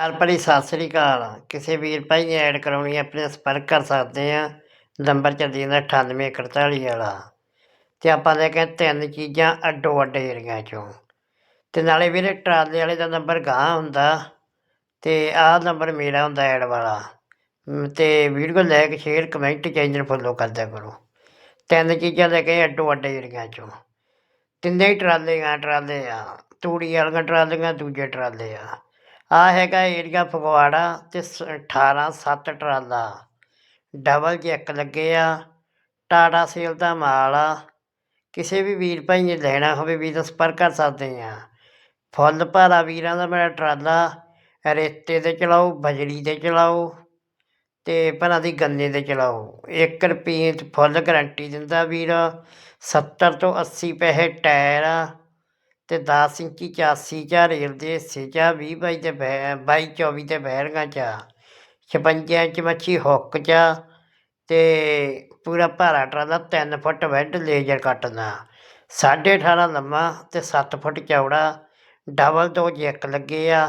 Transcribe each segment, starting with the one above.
ਪਿਆਰ ਭਰੀ ਸਤਿ ਸ੍ਰੀ ਅਕਾਲ। ਕਿਸੇ ਵੀਰ ਭਾਈ ਨੇ ਐਡ ਕਰਾਉਣੀ ਆਪਣੇ ਸੰਪਰਕ ਕਰ ਸਕਦੇ ਆ ਨੰਬਰ ਚੱਲੀ ਜਾਂਦਾ 9841 ਵਾਲਾ। ਤੇ ਆਪਾਂ ਲੈ ਕੇ ਤਿੰਨ ਚੀਜ਼ਾਂ ਅੱਡੋ ਅੱਡ ਏਰੀਆਂ ਚੋਂ। ਤੇ ਨਾਲੇ ਵੀਰੇ ਟਰਾਲੇ ਵਾਲੇ ਦਾ ਨੰਬਰ ਗਾਂ ਹੁੰਦਾ। ਤੇ ਆਹ ਨੰਬਰ ਮੇਰਾ ਹੁੰਦਾ ਐਡ ਵਾਲਾ। ਮ, ਤੇ video like share comment channel follow ਕਰਦਿਆ ਕਰੋ ਤਿੰਨ ਚੀਜ਼ਾਂ ਲੈ ਕੇ ਆਏ ਅੱਡੋ ਅੱਡ ਏਰੀਆ ਚੋਂ। ਤਿੰਨੇ ਹੀ ਟਰਾਲੇ ਆ ਟਰਾਲੇ ਆ। ਤੂੜੀ ਵਾਲੀਆਂ ਟਰਾਲੀਆਂ ਦੂਜੇ ਟਰਾਲੇ ਆ। ਆ ਹੈਗਾ ਏਰੀਆ ਫਗਵਾੜਾ ਤੇ 18 7 ਟਰਾਲਾ। ਡਬਲ ਜੈਕ ਲੱਗੇ ਆ, ਟਾਟਾ ਸੇਲ ਦਾ ਮਾਲ ਆ। ਕਿਸੇ ਵੀ ਵੀਰ ਭਾਈ ਨੇ ਲੈਣਾ ਹੋਵੇ ਵੀ ਤਾਂ ਸੰਪਰਕ ਕਰ ਸਕਦੇ ਆ। ਫੁੱਲ ਭਾਰਾ ਵੀਰਾਂ ਦਾ ਮੇਰਾ ਟਰਾਲਾ, ਰੇਤੇ ਤੇ ਚਲਾਓ, ਬਜਰੀ ਤੇ ਚਲਾਓ ਤੇ ਭਰਾ ਦੀ ਗੰਨੇ ਤੇ ਚਲਾਓ। 1 ਰੁਪਏ 'ਚ ਫੁੱਲ ਗਰੰਟੀ ਦਿੰਦਾ ਵੀਰ। 70 ਤੋਂ 80 ਪੈਸੇ ਟਾਇਰ ਆ। ਤੇ 10 ਇੰਚੀ 84 ਚਾ ਰੇਲ ਦੇ ਹਿੱਸੇ ਚਾ 20 ਬਾਈ ਤੇ ਬਾਈ 22 24 ਤੇ ਬਹਿਰਗਾ ਚਾ 56 ਇੰਚ ਮੱਛੀ ਹੁੱਕ ਚਾ ਤੇ ਪੂਰਾ ਭਾਰਾ ਟਰਾਲਾ 3 ਫੁੱਟ ਵੈਡ ਲੇਜ਼ਰ ਕੱਟਦਾ 18.5 ਲੰਮਾ ਤੇ 7 ਫੁੱਟ ਚੌੜਾ, ਡਬਲ ਦੋ ਜੈਕ ਲੱਗੇ ਆ,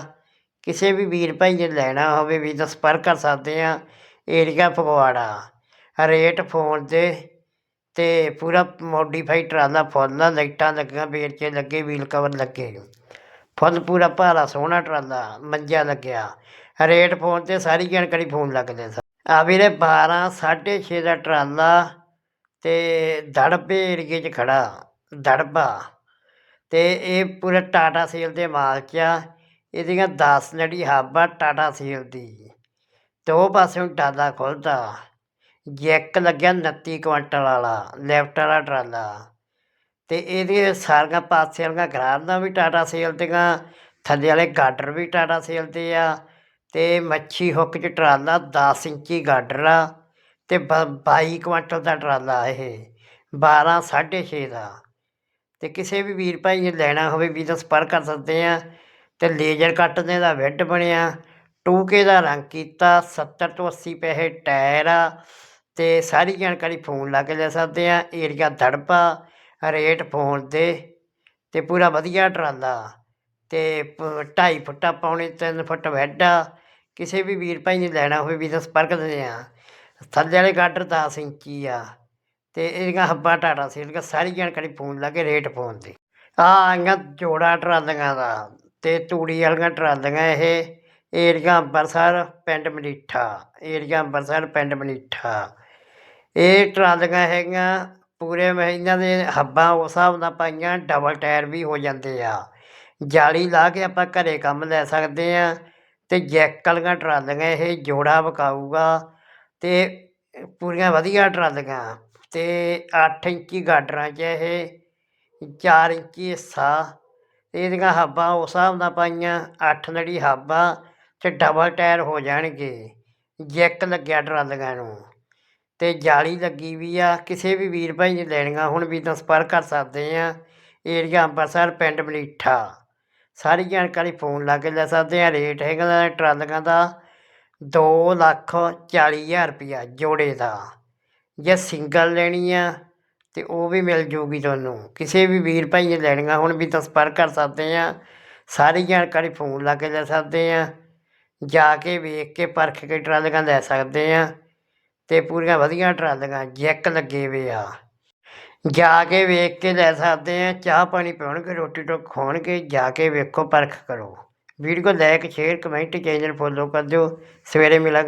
ਕਿਸੇ ਵੀ ਵੀਰ ਭਾਈ ਨੇ ਲੈਣਾ ਹੋਵੇ, ਵੀ ਤਾਂ ਸੰਪਰਕ ਕਰ ਸਕਦੇ ਆ, ਏਰੀਆ ਫਗਵਾੜਾ, ਰੇਟ ਫੋਨ 'ਤੇ ਅਤੇ ਪੂਰਾ ਮੋਡੀਫਾਈ ਟਰਾਲਾ ਫੁੱਲ ਆ, ਲਾਈਟਾਂ ਲੱਗੀਆਂ ਵੇਰਚੇ ਲੱਗੇ ਵੀਲ ਕਵਰ ਲੱਗੇ। ਫੁੱਲ ਪੂਰਾ ਭਾਰਾ, ਸੋਹਣਾ ਟਰਾਲਾ, ਮੰਜਾ ਲੱਗਿਆ। ਰੇਟ ਫੋਨ ਤੇ ਸਾਰੀ ਜਾਣਕਾਰੀ ਫੋਨ ਲੱਗਦੇ ਸਰ। ਆ ਵੀਰੇ 12 6.5 ਦਾ ਟਰਾਲਾ ਤੇ ਦੜਬੇ ਏਰੀਏ 'ਚ ਖੜਾ, ਦੜਬਾ। ਤੇ ਇਹ ਪੂਰਾ ਟਾਟਾ ਸੇਲ ਦੇ ਮਾਲਕ 'ਚ ਆ। ਇਹਦੀਆਂ 10 ਲੜੀ ਹੱਬ ਆ ਟਾਟਾ ਸੇਲ ਦੀ। ਦੋ ਪਾਸਿਓਂ ਟਾਲਾ ਖੁੱਲਦਾ। ਜੈਕ ਲੱਗਿਆ 29 ਕੁਆਂਟਲ ਵਾਲਾ, ਲੈਫਟ ਵਾਲਾ ਟਰਾਲਾ। ਤੇ ਇਹਦੇ ਸਾਰੀਆਂ ਪਾਸੇ ਵਾਲੀਆਂ ਗਰਾਰਾਂ ਵੀ ਟਾਟਾ ਸੇਲ ਦੀਆਂ, ਥੱਲੇ ਵਾਲੇ ਗਾਡਰ ਵੀ ਟਾਟਾ ਸੇਲ ਦੇ ਆ। ਤੇ ਮੱਛੀ ਹੁੱਕ 'ਚ ਟਰਾਲਾ 10 ਇੰਚੀ ਗਾਡਰ ਆ। ਤੇ ਬ- 22 ਕੁਆਂਟਲ ਦਾ ਟਰਾਲਾ ਇਹ 12 6.5 ਦਾ। ਤੇ ਕਿਸੇ ਵੀ ਵੀਰ ਭਾਈ ਨੇ ਲੈਣਾ ਹੋਵੇ ਵੀ ਤਾਂ ਸੰਪਰਕ ਕਰ ਸਕਦੇ ਆ। ਤੇ ਲੇਜ਼ਰ ਕੱਟ ਦੇ ਦਾ ਵੈੱਡ ਬਣਿਆ 2K ਦਾ ਰੰਗ ਕੀਤਾ 70 ਤੋਂ 80 ਪੈਸੇ ਟਾਇਰ ਆ। ਤੇ ਸਾਰੀ ਜਾਣਕਾਰੀ ਫੋਨ ਲਾ ਕੇ ਲੈ ਸਕਦੇ ਆ ਏਰੀਆ ਦੜਪਾ ਰੇਟ ਫੋਨ 'ਤੇ ਤੇ ਪੂਰਾ ਵਧੀਆ ਟਰਾਲਾ ਤੇ 2.5 ਫੁੱਟਾ ਪੌਣੇ 3 ਫੁੱਟ ਵੈੱਡ ਆ। ਕਿਸੇ ਵੀ ਵੀਰ ਭਾਈ ਨੇ ਲੈਣਾ ਹੋਵੇ ਵੀ ਤਾਂ ਸੰਪਰਕ ਦੇ ਆ। ਥੱਲੇ ਵਾਲੇ ਗਾਡਰ 10 ਇੰਚੀ ਆ ਤੇ ਇਹਦੀਆਂ ਹੱਬਾਂ ਟਾਟਾ ਸੇਲ ਦਾ ਸਾਰੀ ਜਾਣਕਾਰੀ ਫੋਨ ਲਾ ਕੇ ਰੇਟ ਫੋਨ ਤੇ ਆ ਆਈਆਂ ਜੋੜਾ ਟਰਾਲੀਆਂ ਦਾ ਤੇ ਤੂੜੀ ਵਾਲੀਆਂ ਟਰਾਲੀਆਂ ਇਹ। ਏਰੀਆ ਅੰਬਰਸਰ, ਪਿੰਡ ਮਨੀਠਾ ਏਰੀਆ ਅੰਬਰਸਰ, ਪਿੰਡ ਮਨੀਠਾ। ਇਹ ਟਰਾਲੀਆਂ ਹੈਗੀਆਂ, ਪੂਰੇ ਮਹੀਨਿਆਂ ਦੇ ਹੱਬਾਂ ਉਸ ਹਿਸਾਬ ਨਾਲ ਪਾਈਆਂ ਡਬਲ ਟਾਇਰ ਵੀ ਹੋ ਜਾਂਦੇ ਆ। ਜਾਲੀ ਲਾ ਕੇ ਆਪਾਂ ਘਰੇ ਕੰਮ ਲੈ ਸਕਦੇ ਹਾਂ ਅਤੇ ਜੈਕ ਵਾਲੀਆਂ ਟਰਾਲੀਆਂ ਇਹ ਜੋੜਾ ਵਿਕਾਊਗਾ ਅਤੇ ਪੂਰੀਆਂ ਵਧੀਆ ਟਰਾਲੀਆਂ। ਅਤੇ ਅੱਠ ਇੰਚੀ ਗਾਡਰਾਂ 'ਚ ਇਹ, ਚਾਰ ਇੰਚੀ ਹਿੱਸਾ, ਇਹਦੀਆਂ ਹੱਬਾਂ ਉਸ ਹਿਸਾਬ ਨਾਲ ਪਾਈਆਂ 8 ਲੜੀ ਹੱਬਾਂ ਅਤੇ ਡਬਲ ਟਾਇਰ ਹੋ ਜਾਣਗੇ ਜੈਕ ਲੱਗਿਆ ਟਰਾਲੀਆਂ ਨੂੰ। ਤੇ ਜਾਲੀ ਲੱਗੀ ਵੀ ਆ। ਕਿਸੇ ਵੀ ਵੀਰ ਭਾਈ ਨੇ ਲੈਣੀਆਂ ਹੁਣ ਵੀ ਤਾਂ ਸੰਪਰਕ ਕਰ ਸਕਦੇ ਆ। ਏਰੀਆ ਅੰਬਰਸਰ, ਪਿੰਡ ਮਲੀਠਾ ਸਾਰੀ ਜਾਣਕਾਰੀ ਫੋਨ ਲਾ ਕੇ ਲੈ ਸਕਦੇ ਆ। ਰੇਟ ਹੈਗਾ ਟਰਾਲੀਆਂ ਦਾ ਦੋ ਲੱਖ ਚਾਲੀ ਹਜ਼ਾਰ ਰੁਪਈਆ ਜੋੜੇ ਦਾ। ਜੇ ਸਿੰਗਲ ਲੈਣੀ ਆ ਤੇ ਉਹ ਵੀ ਮਿਲ ਜੂਗੀ ਤੁਹਾਨੂੰ। ਕਿਸੇ ਵੀ ਵੀਰ ਭਾਈ ਨੇ ਲੈਣੀਆਂ ਹੁਣ ਵੀ ਤਾਂ ਸੰਪਰਕ ਕਰ ਸਕਦੇ ਆ। ਸਾਰੀ ਜਾਣਕਾਰੀ ਫੋਨ ਲਾ ਕੇ ਲੈ ਸਕਦੇ ਆ। ਜਾ ਕੇ ਵੇਖ ਕੇ, ਪਰਖ ਕੇ ਟਰਾਲੀਆਂ ਲੈ ਸਕਦੇ ਆ। ਤੇ ਪੂਰੀਆਂ ਵਧੀਆ ਟਰਾਲੀਆਂ ਜੈਕ ਲੱਗੇ ਵੇ ਆ। ਜਾ ਕੇ ਵੇਖ ਕੇ ਲੈ ਸਕਦੇ ਆ, ਚਾਹ ਪਾਣੀ ਪਿਉਣਗੇ, ਰੋਟੀ ਟੋਕ ਖਾਣਗੇ ਜਾ ਕੇ ਵੇਖੋ, ਪਰਖ ਕਰੋ। Video like share, comment, channel follow ਕਰ ਦਿਓ। ਸਵੇਰੇ ਮਿਲਾਂਗੇ।